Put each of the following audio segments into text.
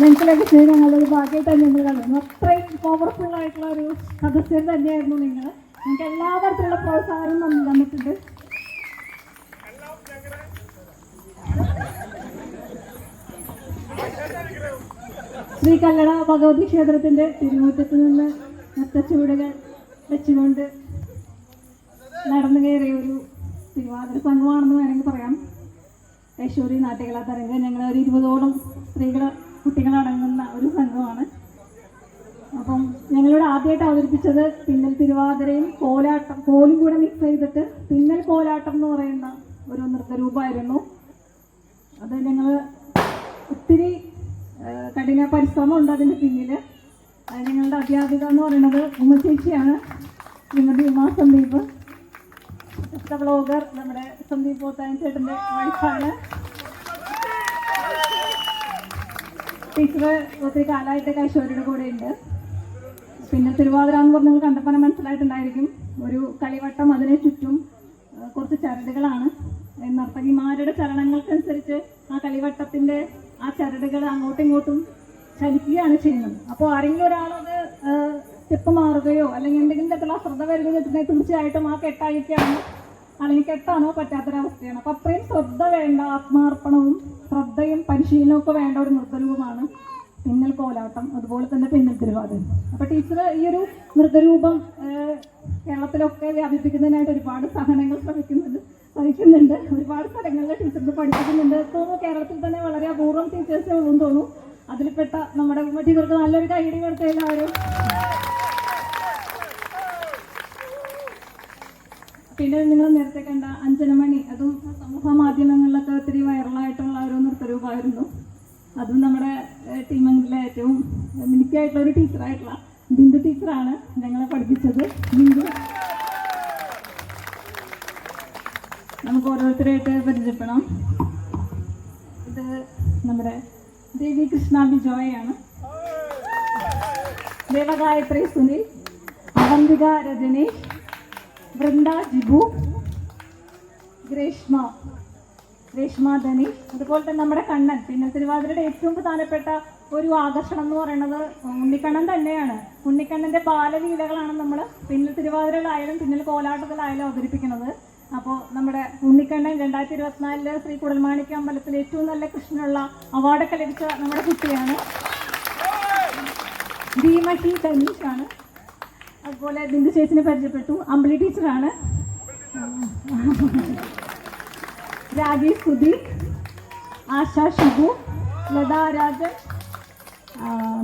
ഞങ്ങൾക്കൊക്കെ ചെയ്ത് ഞങ്ങളൊരു ഭാഗ്യമായിട്ടാണ് ഞങ്ങൾ കണ്ടത്. അത്രയും പവർഫുൾ ആയിട്ടുള്ള ഒരു സദസ്യൻ തന്നെയായിരുന്നു നിങ്ങൾ. നിങ്ങൾക്ക് എല്ലാ തരത്തിലുള്ള പ്രോത്സാഹനം തന്നു തന്നിട്ടുണ്ട്. ശ്രീ കല്ലട ഭഗവതി ക്ഷേത്രത്തിന്റെ തിരുമുറ്റത്ത് നിന്ന് നൃത്തച്ചുവടുകൾ വെച്ചുകൊണ്ട് നടന്നു കയറിയ ഒരു തിരുവാതിര സംഘമാണെന്ന് വേണമെങ്കിൽ പറയാം. യശോരി നാട്ടികളാ തരംഗം ഞങ്ങൾ ഒരു ഇരുപതോളം സ്ത്രീകൾ കുട്ടികളടങ്ങുന്ന ഒരു സംഘമാണ്. അപ്പം ഞങ്ങളിവിടെ ആദ്യമായിട്ട് അവതരിപ്പിച്ചത് പിന്നൽ തിരുവാതിരയും കോലാട്ടം കോലും കൂടെ മിക്സ് ചെയ്തിട്ട് പിന്നൽ കോലാട്ടം എന്ന് പറയുന്ന ഒരു നൃത്തരൂപമായിരുന്നു. അത് ഞങ്ങൾ ഒത്തിരി കഠിന പരിശ്രമമുണ്ട് അതിന്റെ പിന്നിൽ ഞങ്ങളുടെ അധ്യാപിക എന്ന് പറയുന്നത് ഉമ്മ ചേച്ചിയാണ് ശ്രീമതി ഉമാ സന്ദീപ്. ബ്ലോഗർ നമ്മുടെ സന്ദീപ് പോത്താൻ ചേട്ടന്റെ വൈഫാണ് ടീച്ചർ ഒത്തിരി കാലമായിട്ട് കൈശോരിയുടെ കൂടെ ഉണ്ട്. പിന്നെ തിരുവാതിര എന്ന് പറഞ്ഞാൽ കണ്ടപ്പോൾ മനസ്സിലായിട്ടുണ്ടായിരിക്കും. ഒരു കളിവട്ടം അതിനെ ചുറ്റും കുറച്ച് ചരടുകളാണ്. നർത്തകിമാരുടെ ചലനങ്ങൾക്കനുസരിച്ച് ആ കളിവട്ടത്തിന്റെ ആ ചരടുകൾ അങ്ങോട്ടും ഇങ്ങോട്ടും ചലിക്കുകയാണ് ചെയ്യുന്നത്. അപ്പോൾ ആരെങ്കിലും ഒരാളത് സ്റ്റെപ്പ് മാറുകയോ അല്ലെങ്കിൽ എന്തെങ്കിലും തരത്തിലുള്ള അശ്രദ്ധ വരികയോ തീർച്ചയായിട്ടും ആ കെട്ടായിക്കാണോ അല്ലെങ്കിൽ കെട്ടാനോ പറ്റാത്തൊരവസ്ഥയാണ്. അപ്പോൾ അത്രയും ശ്രദ്ധ വേണ്ട ആത്മാർപ്പണവും ശ്രദ്ധയും പരിശീലനമൊക്കെ വേണ്ട ഒരു നൃത്തരൂപമാണ് പിന്നൽ കോലാട്ടം അതുപോലെ തന്നെ പിന്നൽ തിരുവാതിര. അപ്പൊ ടീച്ചർ ഈ ഒരു നൃത്തരൂപം കേരളത്തിലൊക്കെ വ്യാപിപ്പിക്കുന്നതിനായിട്ട് ഒരുപാട് സഹനങ്ങൾ ശ്രമിക്കുന്നുണ്ട് ശ്രമിക്കുന്നുണ്ട്. ഒരുപാട് സ്ഥലങ്ങളിൽ ടീച്ചറിന് പഠിപ്പിക്കുന്നുണ്ട്. തോന്നുന്നു കേരളത്തിൽ തന്നെ വളരെ അപൂർവം ടീച്ചേഴ്സേ ഉള്ളൂ തോന്നുന്നു. അതിൽപ്പെട്ട നമ്മുടെ ടീച്ചർക്ക് നല്ലൊരു കൈഡി കൊടുത്തതിൽ എല്ലാവരും പിന്നെ നിങ്ങൾ നേരത്തെ കണ്ട അഞ്ജനമണി അതും സമൂഹ മാധ്യമങ്ങളിലൊക്കെ ഒത്തിരി വൈറലായിട്ടുള്ള ഒരു നൃത്തരൂപമായിരുന്നു. അതും നമ്മുടെ ടീമിലെ ഏറ്റവും മിനിക്കായിട്ടുള്ള ഒരു ടീച്ചറായിട്ടുള്ള ബിന്ദു ടീച്ചറാണ് ഞങ്ങളെ പഠിപ്പിച്ചത്. ബിന്ദു. നമുക്ക് ഓരോരുത്തരായിട്ട് പരിചയപ്പെടാം. ഇത് നമ്മുടെ ദേവി കൃഷ്ണ ബിജോയാണ്. ദേവഗായത്രി സുനിൽ അവന്തിക രജനീഷ് വൃന്ദ ജിബു ഗ്രേഷ്മ ഗ്രേഷ്മ ധനീഷ്. അതുപോലെ തന്നെ നമ്മുടെ കണ്ണൻ. പിന്നെ തിരുവാതിരയുടെ ഏറ്റവും പ്രധാനപ്പെട്ട ഒരു ആകർഷണം എന്ന് പറയുന്നത് ഉണ്ണിക്കണ്ണൻ തന്നെയാണ്. ഉണ്ണിക്കണ്ണന്റെ ബാലലീലകളാണ് നമ്മൾ പിന്നിൽ തിരുവാതിരയിലായാലും പിന്നിൽ കോലാട്ടത്തിലായാലും അവതരിപ്പിക്കുന്നത്. അപ്പോൾ നമ്മുടെ ഉണ്ണിക്കണ്ണൻ രണ്ടായിരത്തി ഇരുപത്തിനാലിൽ ശ്രീ കുടൽമാണിക്ക അമ്പലത്തിൽ ഏറ്റവും നല്ല കൃഷ്ണനുള്ള അവാർഡൊക്കെ ലഭിച്ച നമ്മുടെ കുട്ടിയാണ്. ഭീമഹി ധനീഷാണ് അതുപോലെ ബിന്ദു ചേച്ചിനെ പരിചയപ്പെട്ടു. അമ്പിളി ടീച്ചറാണ്. രാജേഷ് സുധീർ ആശ ഷിബു ലതാ രാജൻ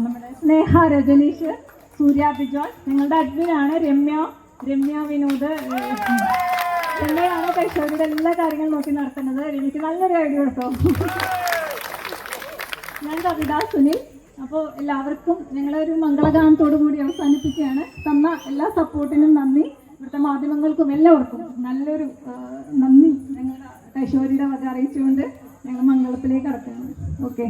നമ്മുടെ സ്നേഹ രജനീഷ് സൂര്യ ബിജോൾ നിങ്ങളുടെ അഡ്മിനാണ് രമ്യ രമ്യ വിനോദ്. രമ്യയാണ് കൈശോരിയുടെ എല്ലാ കാര്യങ്ങളും നോക്കി നടത്തുന്നത്. എനിക്ക് നല്ലൊരു ഐഡിയ കൊടുത്തോ ഞാൻ കവിത സുനിൽ. അപ്പോൾ എല്ലാവർക്കും ഞങ്ങളൊരു മംഗളഗാനത്തോടു കൂടി അവസാനിപ്പിക്കുകയാണ്. തന്ന എല്ലാ സപ്പോർട്ടിനും നന്ദി. ഇവിടുത്തെ മാധ്യമങ്ങൾക്കും എല്ലാവർക്കും നല്ലൊരു നന്ദി. ഞങ്ങളുടെ കൈശോരിയുടെ വക അറിയിച്ചുകൊണ്ട് ഞങ്ങൾ മംഗളത്തിലേക്ക് കടക്കുകയാണ്. ഓക്കെ.